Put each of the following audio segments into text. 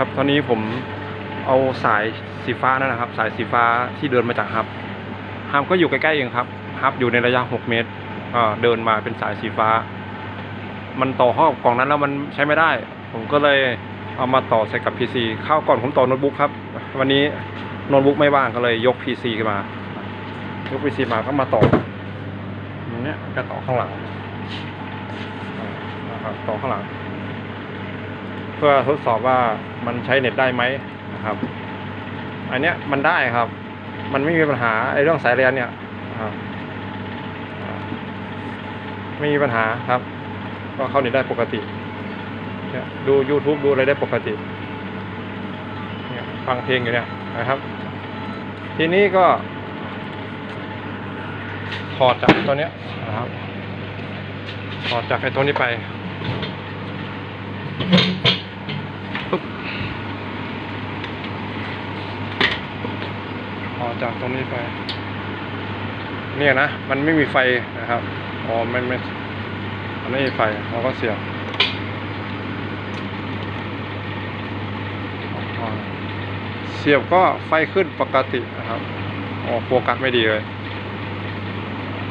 ครับตอนนี้ผมเอาสายสีฟ้านั่นนะครับ สายสีฟ้าที่เดินมาจากฮับฮับก็อยู่ใกล้ๆเองครับฮับอยู่ในระยะ 6 เมตรเดินมาเป็นสายสีฟ้า มันต่อเข้ากับกล่องนั้นแล้วมันใช้ไม่ได้ ผมก็เลยเอามาต่อใส่กับ PC เข้าก่อนผมต่อโน้ตบุ๊กครับ วันนี้โน้ตบุ๊กไม่ว่างก็เลยยก PC ขึ้นมา ยก PC มาก็มาต่อเนี้ยก็ต่อข้างหลังนะครับต่อข้างหลัง เพื่อทดสอบว่ามันใช้เน็ตได้ไหมนะครับ อันเนี้ยมันได้ครับ มันไม่มีปัญหาไอ้เรื่องสายเรียนเนี่ยครับไม่มีปัญหาครับ ก็เข้าเน็ตได้ปกติเนี่ยดู YouTube ดูอะไรได้ปกติเนี่ยฟังเพลงอยู่เนี่ยนะครับ ทีนี้ก็ ถอดจากตัวเนี้ยนะครับถอดจากไอ้ตัวนี้ไป ปุ๊บออก จากตรงนี้ไป เนี่ยนะ มันไม่มีไฟนะครับ อ๋อมันไม่มันไม่มีไฟเราก็เสียบเสียบก็ไฟขึ้นปกตินะครับอ๋อโฟกัสไม่ดีเลย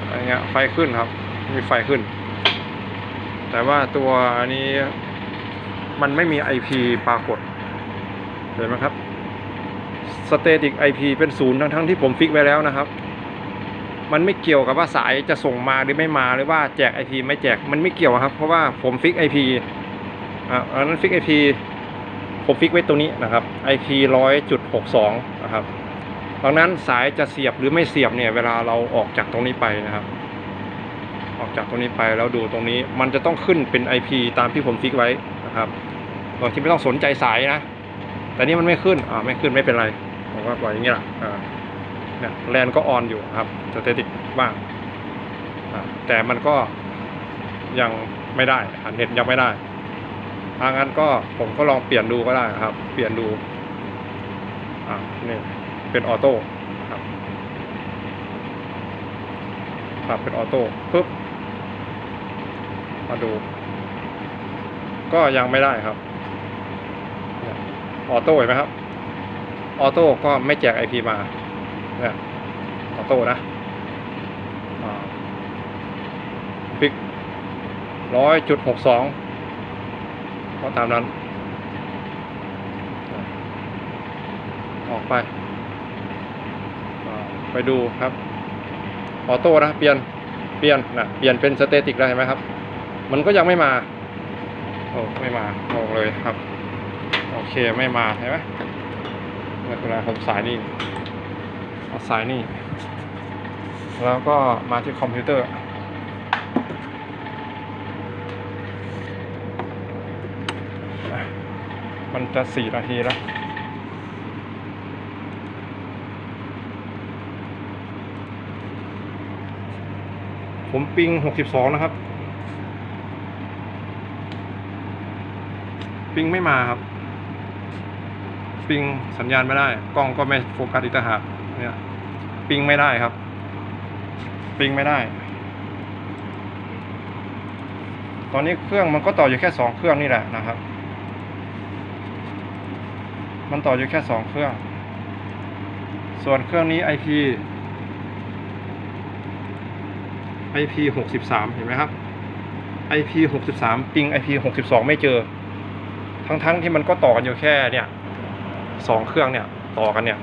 อันเนี้ยไฟขึ้นครับ มีไฟขึ้น แต่ว่าตัวอันนี้มันไม่มี IP ปรากฏเห็นไหมครับ Static IP เป็นศูนย์ทั้งทั้งๆที่ผมฟิกไว้แล้วนะครับ มันไม่เกี่ยวกับว่าสายจะส่งมาหรือไม่มาหรือว่าแจก IP ไม่แจกมันไม่เกี่ยวครับ เพราะว่าผมฟิก IP อ่าอันนั้นฟิก IP ผมฟิกไว้ตรงนี้นะครับ IP ร้อยจุดหกสองนะครับดังนั้นสายจะเสียบหรือไม่เสียบเนี่ยเวลาเราออกจากตรงนี้ไปนะครับ ออกจากตรงนี้ไปแล้วดูตรงนี้มันจะต้องขึ้นเป็น IP ตามที่ผมฟิกไว้นะครับโดยที่ไม่ต้องสนใจสายนะ แต่นี่มันไม่ขึ้นอ่าไม่ขึ้นไม่เป็นไร ผมก็ปล่อยอย่างนี้แหละเนี่ยแลนก็ออนอยู่ครับสเตติกบ้างแต่มันก็ยังไม่ได้อ่าเน็ตยังไม่ได้ทางนั้นก็ผมก็ลองเปลี่ยนดูก็ได้ครับ เปลี่ยนดูอ่านี่เป็นออโต้ครับครับเป็นออโต้ปุ๊บมาดู ก็ยังไม่ได้ครับ ออโต้เห็นไหมครับ ออโต้ก็ไม่แจก IP มาเนี่ยออโต้นะฟิกร้อยจุดหกสองก็ตามนั้น ออกไป ไปดูครับ ออโต้นะ เปลี่ยน เปลี่ยนนะเปลี่ยนเป็นสเตติกแล้วเห็นไหมครับ มันก็ยังไม่มา โอ้ ไม่มาโงเลยครับ โอเค ไม่มา เห็นไหม ไม่เป็นไรผมสายนี่เอาสายนี่ แล้วก็มาที่คอมพิวเตอร์มันจะสี่นาทีแล้วผมปิงหกสิบสองนะครับ ปิงไม่มาครับ ปิงสัญญาณไม่ได้ กล้องก็ไม่โฟกัสอีกต่างหากเนี่ยปิงไม่ได้ครับ ปิงไม่ได้ ตอนนี้เครื่องมันก็ต่ออยู่แค่สองเครื่องนี่แหละนะครับ มันต่ออยู่แค่สองเครื่อง ส่วนเครื่องนี้ IP IP หกสิบสามเห็นไหมครับ IP หกสิบสามปิง IP หกสิบสองไม่เจอ ทั้งๆที่มันก็ต่อกันอยู่แค่เนี่ย สองเครื่องเนี่ยต่อกันเนี่ย